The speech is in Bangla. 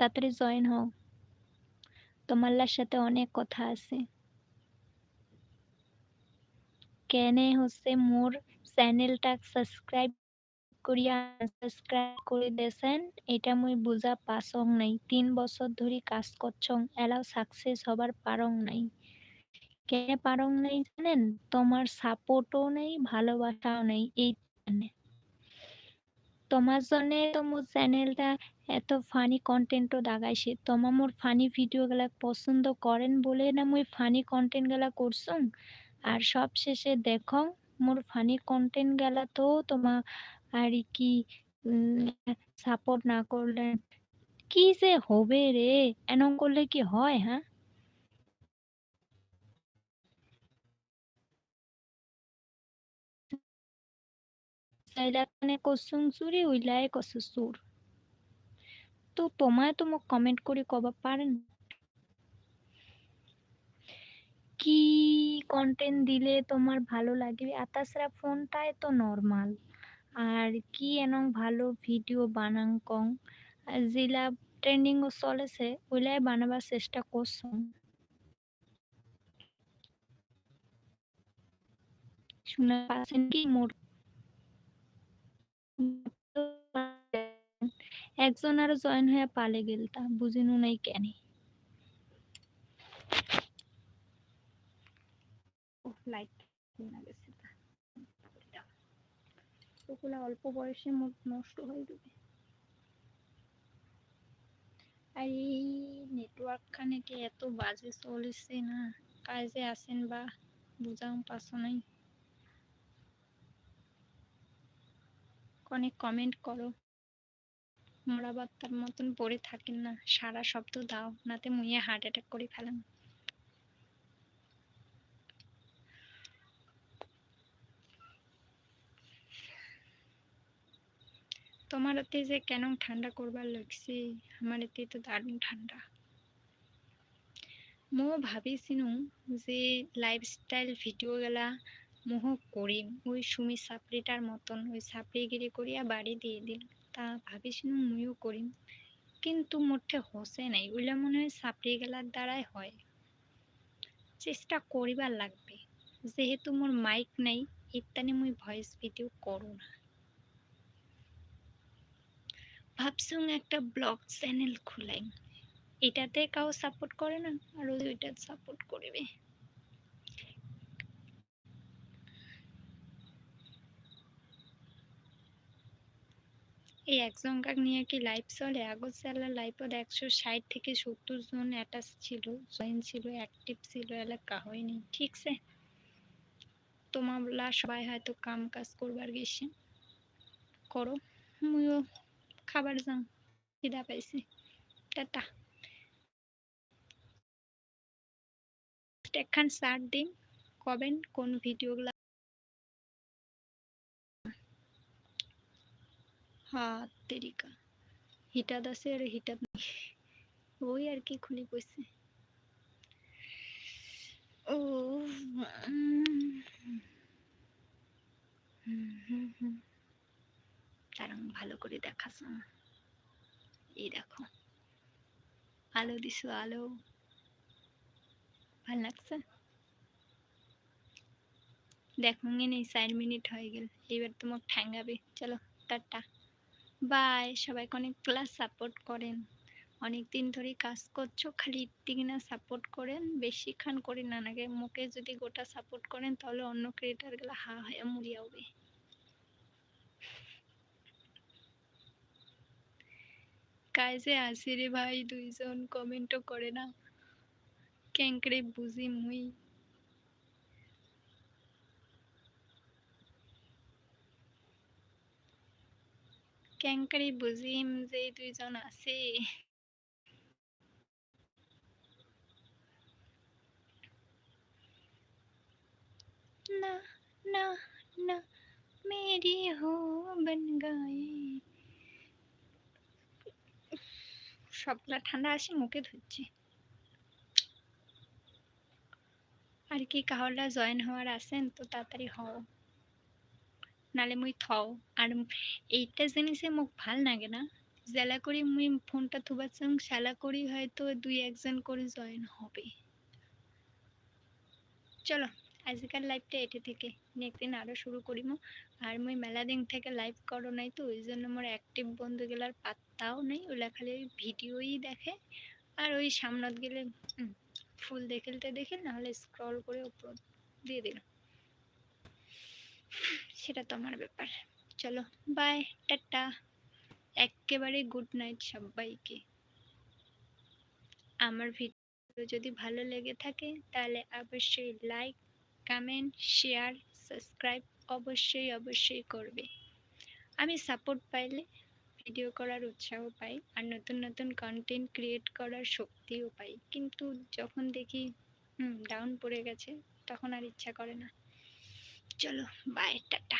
তাড়াতাড়ি জয়েন হও। তোমার সাথে অনেক কথা আছে। কেনে হচ্ছে মোর চ্যানেলটা সাবস্ক্রাইব করিয়া সাবস্ক্রাইব করে দেছেন, এটা মুই বুঝা পাসং নাই। তিন বছর ধরে কাজ করছং, এলাও সাকসেস হবার পারং নাই। কেন পারং নাই জানেন? তোমার সাপোর্টও নেই, ভালোবাসাও নেই, এই তোমার জন্য তো মোর চ্যানেলটা এত ফানি কন্টেন্টও দাগাইছে। তোমার মোর ফানি ভিডিও গুলা পছন্দ করেন বলে না মুই ফানি কন্টেন্টগুলা করছুম আর সব শেষে দেখো, মোর ফানি কন্টেন্ট গেলা তো তোমার আর কি সাপোর্ট না করলে কি যে হবে রে? এনম করলে কি হয় হ্যাঁ? কচুং উইলাই তো মোক কবা কি কন্টেন্ট দিলে তোমার ভালো লাগবে আর তাছাড়া ফোনটাই তো নর্মাল আর কি এনং ভালো ভিডিও বানাং কং যেলা ট্রেন্ডিংও চলেছে ওইলাই বানাবার চেষ্টা করছং শোনা পাচ্ছেন কি মোর একজন আরও জয়েন হয়ে পালে গেল তা বুঝিনু নাই কেন। অল্প বয়সে নষ্ট হয়ে যাবে। আর এই নেটওয়ার্ক খানে কি এত বাজে চলেছে না, কাজে আসেন বা, বুঝাম পাস নাই। অনেক কমেন্ট করো। মোরা বাত্তার মতন পড়ে থাকেন না। সারা শব্দ দাও, নাতে মুইয়ে হার্ট অ্যাটাক করে ফেলেন। তোমার এতে যে কেন ঠান্ডা করবার লাগছে? আমার এতে তো দারুণ ঠান্ডা। মো ভাবিছিনু যে লাইফস্টাইল ভিডিও গেলা মোহ করিম ওই সুমি সাপড়িটার মতন। ওই সাপড়িগিরি করিয়া বাড়ি দিয়ে দিল। তা ভাবিছিনু মুইও করিম, কিন্তু মোটে হসে নাই। ওইলা মনে হয় সাপড়ি গেলার দ্বারাই হয়। চেষ্টা করিবার লাগবে। যেহেতু মোর মাইক নাই, ইত্যাদি মুই ভয়েস ভিডিও করো না। ভাবছুং একটা ব্লগ চ্যানেল খুলাই এটাতে কাউ সাপোর্ট করে না, আর ওইটা সাপোর্ট করবে। এই একজনকার নিয়ে কি লাইভ চলে? আগস্ট সালের লাইভত একশো ষাট থেকে সত্তর জন অ্যাটাচ ছিল জয়েন ছিল অ্যাক্টিভ ছিল, এলাকা হয়নি ঠিকছে তোমার সবাই হয়তো কাম কাজ করবার গেছে। করো, মুইও খাবার যাও খিদা পাইছি। টাটা। একখান সার দিন, কবেন, কোন ভিডিওগুলা হ্যাঁ তেরিকা হিটাত আছে আর নেই। ওই আর কি খুলি পড়ছে ও তার ভালো করে দেখাস এই দেখো। আলো দিছো, আলো। ভালো লাগছে। দেখো নেই চার মিনিট হয়ে গেল। এবার তোমাকে ঠ্যাঙ্গাবে চলো, টাটা। বাই, সবাইকে অনেক ক্লাস সাপোর্ট করেন। অনেক দিন ধরে কাজ করছ, খালি না সাপোর্ট করেন বেশি খান করি না, নাকি মুখে যদি গোটা সাপোর্ট করেন, তাহলে অন্য ক্রিয়েটারগুলো হা হয়ে মরিয়া হবে। কাজে আসি রে ভাই, দুইজন কমেন্টও করে না। কেঙ্কড়ে বুঝি মুই। কেঙ্কারি বুঝিম যে দুইজন আছে। না না না, মেরি হো বন গায়ে। সবগুলা ঠান্ডা আসে মুখে ধরছে। আর কি কাহলা জয়েন হওয়ার আছেন, তো তাড়াতাড়ি হও। নালে মুই থও। আর এইটা জিনিসে মোক ভালো লাগে না জেলা করি মুই ফোনটা থুবার চাং শালা করি হয়তো দুই একজন করে জয়েন হবে। চলো আজকাল লাইভটা এটে থেকে একদিন আরও শুরু করিমো। আর মুই মেলা দিন থেকে লাইভ করো নাই তো, ওই জন্য মোর অ্যাক্টিভ বন্ধু গেলার পাত্তাও নেই ওলা খালি ওই ভিডিওই দেখে। আর ওই সামনত গেলে ফুল দেখিলতে দেখে নাহলে স্ক্রল করে উপর দিয়ে দিল। সেটা তো আমার ব্যাপার। চলো বাই টাটা। একেবারে গুড নাইট সবাইকে। আমার ভিডিও যদি ভালো লেগে থাকে, তাহলে অবশ্যই লাইক কমেন্ট শেয়ার সাবস্ক্রাইব অবশ্যই অবশ্যই করবে। আমি সাপোর্ট পাইলে ভিডিও করার উৎসাহ পাই আর নতুন নতুন কন্টেন্ট ক্রিয়েট করার শক্তিও পাই। কিন্তু যখন দেখি, হুম ডাউন পড়ে গেছে, তখন আর ইচ্ছা করে না। চলো বাই টাটা